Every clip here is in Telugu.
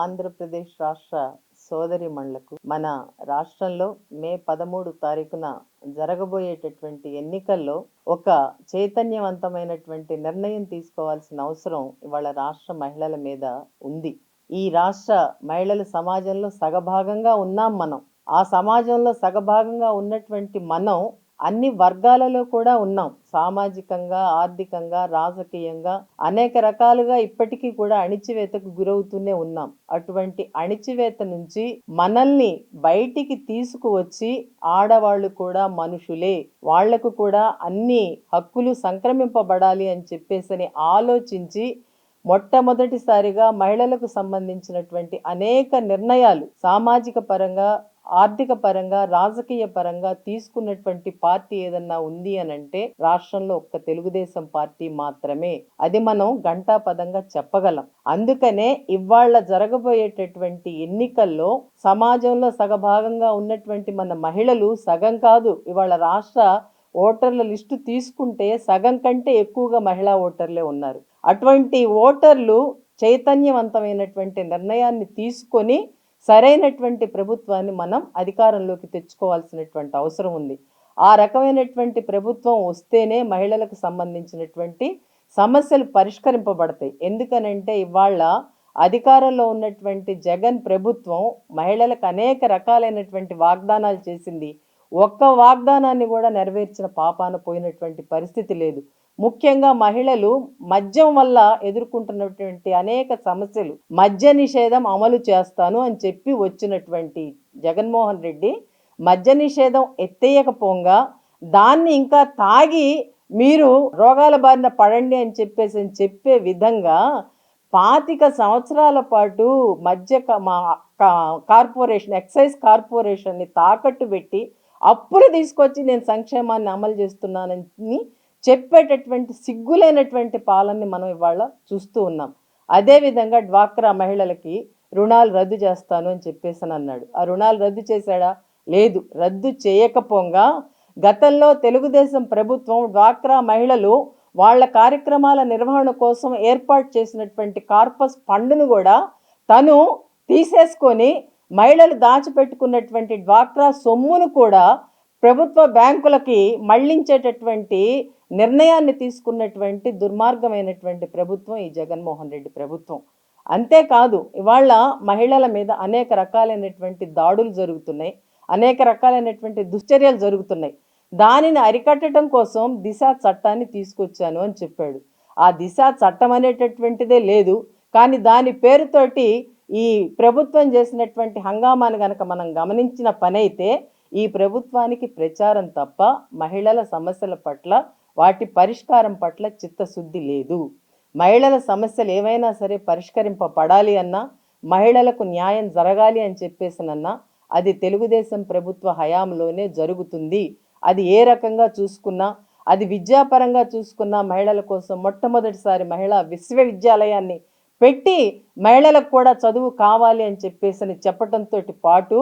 ఆంధ్రప్రదేశ్ రాష్ట్ర సోదరిమణులకు మన రాష్ట్రంలో మే పదమూడు తారీఖున జరగబోయేటటువంటి ఎన్నికల్లో ఒక చైతన్యవంతమైనటువంటి నిర్ణయం తీసుకోవాల్సిన అవసరం ఇవాళ రాష్ట్ర మహిళల మీద ఉంది. ఈ రాష్ట్ర మహిళల సమాజంలో సగభాగంగా ఉన్నాం మనం. ఆ సమాజంలో సగభాగంగా ఉన్నటువంటి మనం అన్ని వర్గాలలో కూడా ఉన్నాం. సామాజికంగా ఆర్థికంగా రాజకీయంగా అనేక రకాలుగా ఇప్పటికీ కూడా అణిచివేతకు గురవుతూనే ఉన్నాం. అటువంటి అణిచివేత నుంచి మనల్ని బయటికి తీసుకువచ్చి ఆడవాళ్ళు కూడా మనుషులే. వాళ్ళకు కూడా అన్ని హక్కులు సంక్రమింపబడాలి అని చెప్పేసి ఆలోచించి మొట్టమొదటిసారిగా మహిళలకు సంబంధించినటువంటి అనేక నిర్ణయాలు సామాజిక పరంగా ఆర్థిక పరంగా రాజకీయ పరంగా తీసుకున్నటువంటి పార్టీ ఏదన్నా ఉంది అని అంటే రాష్ట్రంలో ఒక్క తెలుగుదేశం పార్టీ మాత్రమే. అది మనం గంటా పదంగా చెప్పగలం. అందుకనే ఇవాళ జరగబోయేటటువంటి ఎన్నికల్లో సమాజంలో సగభాగంగా ఉన్నటువంటి మన మహిళలు సగం కాదు ఇవాళ రాష్ట్ర ఓటర్ల లిస్టు తీసుకుంటే సగం కంటే ఎక్కువగా మహిళా ఓటర్లే ఉన్నారు. అటువంటి ఓటర్లు చైతన్యవంతమైనటువంటి నిర్ణయాన్ని తీసుకొని సరైనటువంటి ప్రభుత్వాన్ని మనం అధికారంలోకి తెచ్చుకోవాల్సినటువంటి అవసరం ఉంది. ఆ రకమైనటువంటి ప్రభుత్వం వస్తేనే మహిళలకు సంబంధించినటువంటి సమస్యలు పరిష్కరింపబడతాయి. ఎందుకనంటే ఇవాళ అధికారంలో ఉన్నటువంటి జగన్ ప్రభుత్వం మహిళలకు అనేక రకాలైనటువంటి వాగ్దానాలు చేసింది. ఒక్క వాగ్దానాన్ని కూడా నెరవేర్చిన పాపాన పోయినటువంటి పరిస్థితి లేదు. ముఖ్యంగా మహిళలు మద్యం వల్ల ఎదుర్కొంటున్నటువంటి అనేక సమస్యలు. మద్య నిషేధం అమలు చేస్తాను అని చెప్పి వచ్చినటువంటి జగన్మోహన్ రెడ్డి మద్య నిషేధం ఎత్తేయకపోగా దాన్ని ఇంకా తాగి మీరు రోగాల బారిన పడండి అని చెప్పేసి అని చెప్పే విధంగా పాతిక సంవత్సరాల పాటు మధ్య మా కార్పొరేషన్ ఎక్సైజ్ కార్పొరేషన్ని తాకట్టు పెట్టి అప్పులు తీసుకొచ్చి నేను సంక్షేమాన్ని అమలు చేస్తున్నానని చెప్పేటటువంటి సిగ్గులైనటువంటి పాలనని మనం ఇవాళ చూస్తూ ఉన్నాం. అదేవిధంగా డ్వాక్రా మహిళలకి రుణాలు రద్దు చేస్తాను అని చెప్పేసి అన్నాడు. ఆ రుణాలు రద్దు చేశాడా? లేదు. రద్దు చేయకపోగా గతంలో తెలుగుదేశం ప్రభుత్వం డ్వాక్రా మహిళలు వాళ్ళ కార్యక్రమాల నిర్వహణ కోసం ఏర్పాటు చేసినటువంటి కార్పస్ ఫండ్ను కూడా తను తీసేసుకొని మహిళలు దాచిపెట్టుకున్నటువంటి డ్వాక్రా సొమ్మును కూడా ప్రభుత్వ బ్యాంకులకి మళ్ళించేటటువంటి నిర్ణయాన్ని తీసుకున్నటువంటి దుర్మార్గమైనటువంటి ప్రభుత్వం ఈ జగన్మోహన్ రెడ్డి ప్రభుత్వం. అంతేకాదు ఇవాళ మహిళల మీద అనేక రకాలైనటువంటి దాడులు జరుగుతున్నాయి అనేక రకాలైనటువంటి దుశ్చర్యలు జరుగుతున్నాయి. దానిని అరికట్టడం కోసం దిశ చట్టాన్ని తీసుకొచ్చాను అని చెప్పాడు. ఆ దిశ చట్టం అనేటటువంటిదే లేదు కానీ దాని పేరుతోటి ఈ ప్రభుత్వం చేసినటువంటి హంగామాను గనక మనం గమనించిన పని అయితే ఈ ప్రభుత్వానికి ప్రచారం తప్ప మహిళల సమస్యల పట్ల వాటి పరిష్కారం పట్ల చిత్తశుద్ధి లేదు. మహిళల సమస్యలు ఏవైనా సరే పరిష్కరింపబడాలి అన్నా మహిళలకు న్యాయం జరగాలి అని చెప్పేసినన్నా అది తెలుగుదేశం ప్రభుత్వ హయాంలోనే జరుగుతుంది. అది ఏ రకంగా చూసుకున్నా అది విద్యాపరంగా చూసుకున్నా మహిళల కోసం మొట్టమొదటిసారి మహిళా విశ్వవిద్యాలయాన్ని పెట్టి మహిళలకు కూడా చదువు కావాలి అని చెప్పేసి చెప్పటంతో పాటు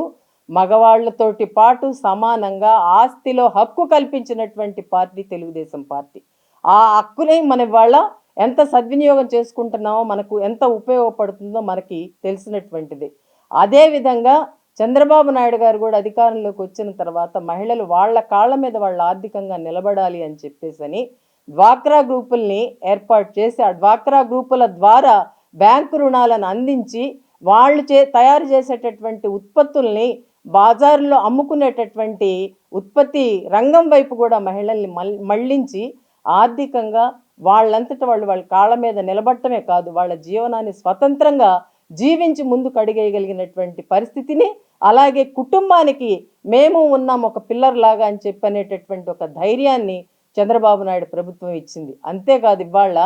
మగవాళ్ళతోటి పాటు సమానంగా ఆస్తిలో హక్కు కల్పించినటువంటి పార్టీ తెలుగుదేశం పార్టీ. ఆ హక్కుని మన వాళ్ళ ఎంత సద్వినియోగం చేసుకుంటున్నామో మనకు ఎంత ఉపయోగపడుతుందో మనకి తెలిసినటువంటిది. అదేవిధంగా చంద్రబాబు నాయుడు గారు కూడా అధికారంలోకి వచ్చిన తర్వాత మహిళలు వాళ్ళ కాళ్ళ మీద వాళ్ళ ఆర్థికంగా నిలబడాలి అని చెప్పేసని డ్వాక్రా గ్రూపుల్ని ఏర్పాటు చేసి ఆ డ్వాక్రా గ్రూపుల ద్వారా బ్యాంకు రుణాలను అందించి వాళ్ళు చే తయారు చేసేటటువంటి ఉత్పత్తుల్ని బాజారులో అమ్ముకునేటటువంటి ఉత్పత్తి రంగం వైపు కూడా మహిళల్ని మళ్ళించి ఆర్థికంగా వాళ్ళంతట వాళ్ళు వాళ్ళ కాళ్ళ మీద నిలబడటమే కాదు వాళ్ళ జీవనాన్ని స్వతంత్రంగా జీవించి ముందుకు అడిగేయగలిగినటువంటి పరిస్థితిని అలాగే కుటుంబానికి మేము ఉన్నాం ఒక పిల్లర్ లాగా అని చెప్పనేటటువంటి ఒక ధైర్యాన్ని చంద్రబాబు నాయుడు ప్రభుత్వం ఇచ్చింది. అంతేకాదు ఇవాళ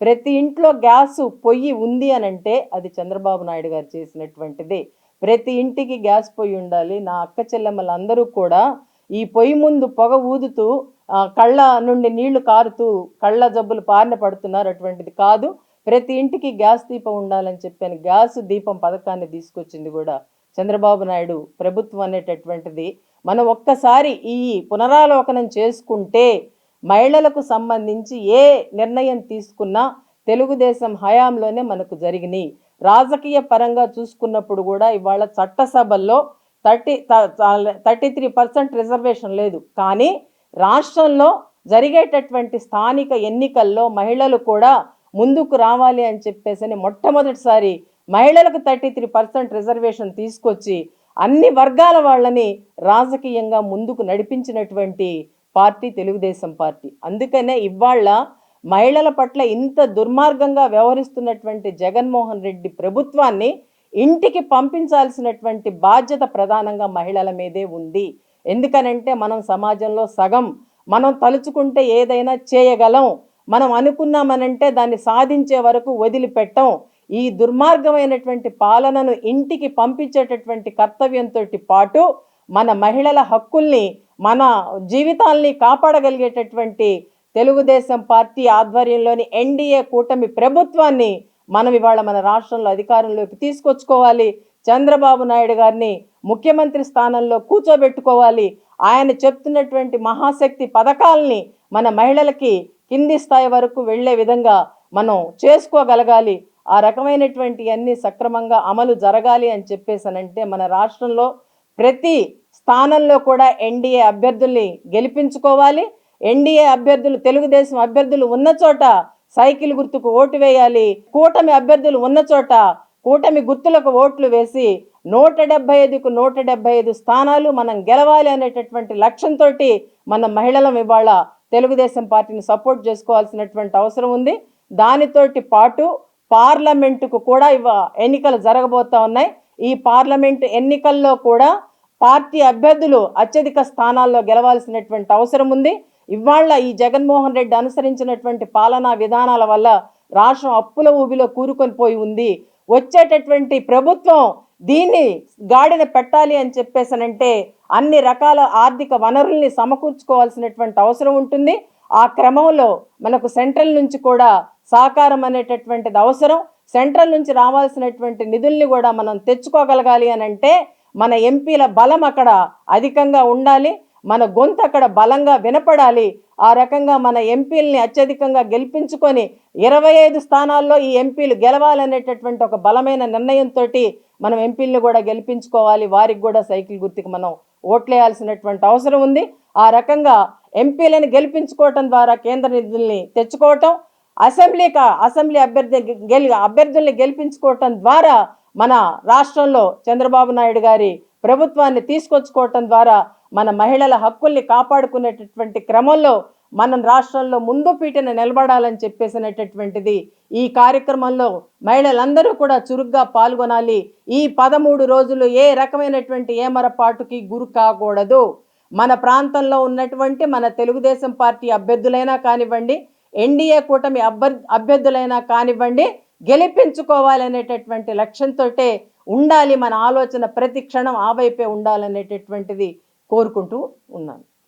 ప్రతి ఇంట్లో గ్యాస్ పొయ్యి ఉంది అని అంటే అది చంద్రబాబు నాయుడు గారు చేసినటువంటిదే. ప్రతి ఇంటికి గ్యాస్ పొయ్యి ఉండాలి. నా అక్క చెల్లెమ్మలందరూ కూడా ఈ పొయ్యి ముందు పొగ ఊదుతూ కళ్ళ నుండి నీళ్ళు కారుతూ కళ్ళ జబ్బులు పారిన పడుతున్నారు అటువంటిది కాదు. ప్రతి ఇంటికి గ్యాస్ దీపం ఉండాలని చెప్పాను. గ్యాస్ దీపం పథకాన్ని తీసుకొచ్చింది కూడా చంద్రబాబు నాయుడు ప్రభుత్వం అనేటటువంటిది. మనం ఒక్కసారి ఈ పునరాలోకనం చేసుకుంటే మహిళలకు సంబంధించి ఏ నిర్ణయం తీసుకున్నా తెలుగుదేశం హయాంలోనే మనకు జరిగినాయి. రాజకీయ పరంగా చూసుకున్నప్పుడు కూడా ఇవాళ చట్టసభల్లో thirty thirty three percent reservation లేదు. కానీ రాష్ట్రంలో జరిగేటటువంటి స్థానిక ఎన్నికల్లో మహిళలు కూడా ముందుకు రావాలి అని చెప్పేసి మొట్టమొదటిసారి మహిళలకు థర్టీ త్రీ పర్సెంట్ రిజర్వేషన్ తీసుకొచ్చి అన్ని వర్గాల వాళ్ళని రాజకీయంగా ముందుకు నడిపించినటువంటి పార్టీ తెలుగుదేశం పార్టీ. అందుకనే ఇవాళ మహిళల పట్ల ఇంత దుర్మార్గంగా వ్యవహరిస్తున్నటువంటి జగన్మోహన్ రెడ్డి ప్రభుత్వాన్ని ఇంటికి పంపించాల్సినటువంటి బాధ్యత ప్రధానంగా మహిళల మీదే ఉంది. ఎందుకనంటే మనం సమాజంలో సగం మనం తలుచుకుంటే ఏదైనా చేయగలం మనం అనుకున్నామనంటే దాన్ని సాధించే వరకు వదిలిపెట్టం. ఈ దుర్మార్గమైనటువంటి పాలనను ఇంటికి పంపించేటటువంటి కర్తవ్యంతో పాటు మన మహిళల హక్కుల్ని మన జీవితాల్ని కాపాడగలిగేటటువంటి తెలుగుదేశం పార్టీ ఆధ్వర్యంలోని ఎన్డీఏ కూటమి ప్రభుత్వాన్ని మనం ఇవాళ మన రాష్ట్రంలో అధికారంలోకి తీసుకొచ్చుకోవాలి. చంద్రబాబు నాయుడు గారిని ముఖ్యమంత్రి స్థానంలో కూర్చోబెట్టుకోవాలి. ఆయన చెప్తున్నటువంటి మహాశక్తి పథకాలని మన మహిళలకి కింది స్థాయి వరకు వెళ్ళే విధంగా మనం చేసుకోగలగాలి. ఆ రకమైనటువంటి అన్ని సక్రమంగా అమలు జరగాలి అని చెప్పేసానంటే మన రాష్ట్రంలో ప్రతి స్థానంలో కూడా ఎన్డీఏ అభ్యర్థుల్ని గెలిపించుకోవాలి. ఎన్డీఏ అభ్యర్థులు తెలుగుదేశం అభ్యర్థులు ఉన్న చోట సైకిల్ గుర్తుకు ఓటు వేయాలి. కూటమి అభ్యర్థులు ఉన్న చోట కూటమి గుర్తులకు ఓట్లు వేసి నూట డెబ్బై ఐదుకు నూట డెబ్బై ఐదు స్థానాలు మనం గెలవాలి అనేటటువంటి లక్ష్యంతో మన మహిళలం ఇవాళ తెలుగుదేశం పార్టీని సపోర్ట్ చేసుకోవాల్సినటువంటి అవసరం ఉంది. దానితోటి పాటు పార్లమెంటుకు కూడా ఇవ ఎన్నికలు జరగబోతా ఉన్నాయి. ఈ పార్లమెంటు ఎన్నికల్లో కూడా పార్టీ అభ్యర్థులు అత్యధిక స్థానాల్లో గెలవాల్సినటువంటి అవసరం ఉంది. ఇవాళ ఈ జగన్మోహన్ రెడ్డి అనుసరించినటువంటి పాలనా విధానాల వల్ల రాష్ట్రం అప్పుల ఊబిలో కూరుకొని పోయి ఉంది. వచ్చేటటువంటి ప్రభుత్వం దీన్ని గాడిన పెట్టాలి అని చెప్పేసనంటే అన్ని రకాల ఆర్థిక వనరుల్ని సమకూర్చుకోవాల్సినటువంటి అవసరం ఉంటుంది. ఆ క్రమంలో మనకు సెంట్రల్ నుంచి కూడా సహకారం అనేటటువంటిది అవసరం. సెంట్రల్ నుంచి రావాల్సినటువంటి నిధుల్ని కూడా మనం తెచ్చుకోగలగాలి అని అంటే మన ఎంపీల బలం అక్కడ అధికంగా ఉండాలి. మన గొంతు అక్కడ బలంగా వినపడాలి. ఆ రకంగా మన ఎంపీలని అత్యధికంగా గెలిపించుకొని ఇరవై ఐదు స్థానాల్లో ఈ ఎంపీలు గెలవాలనేటటువంటి ఒక బలమైన నిర్ణయంతో మనం ఎంపీలను కూడా గెలిపించుకోవాలి. వారికి కూడా సైకిల్ గుర్తుకు మనం ఓట్లేయాల్సినటువంటి అవసరం ఉంది. ఆ రకంగా ఎంపీలను గెలిపించుకోవటం ద్వారా కేంద్ర నిధుల్ని తెచ్చుకోవటం అసెంబ్లీకా అసెంబ్లీ అభ్యర్థి గెలి అభ్యర్థుల్ని గెలిపించుకోవటం ద్వారా మన రాష్ట్రంలో చంద్రబాబు నాయుడు గారి ప్రభుత్వాన్ని తీసుకొచ్చుకోవటం ద్వారా మన మహిళల హక్కుల్ని కాపాడుకునేటటువంటి క్రమంలో మనం రాష్ట్రంలో ముందు పీటన నిలబడాలని చెప్పేసినటువంటిది ఈ కార్యక్రమంలో మహిళలందరూ కూడా చురుగ్గా పాల్గొనాలి. ఈ పదమూడు రోజులు ఏ రకమైనటువంటి ఏమరపాటుకి గురి కాకూడదు. మన ప్రాంతంలో ఉన్నటువంటి మన తెలుగుదేశం పార్టీ అభ్యర్థులైనా కానివ్వండి ఎన్డీఏ కూటమి అభ్యర్ అభ్యర్థులైనా కానివ్వండి గెలిపించుకోవాలనేటటువంటి లక్ష్యంతో ఉండాలి మన ఆలోచన ప్రతి క్షణం ఆ వైపే ఉండాలనేటటువంటిది కోరుకుంటూ ఉన్నాను.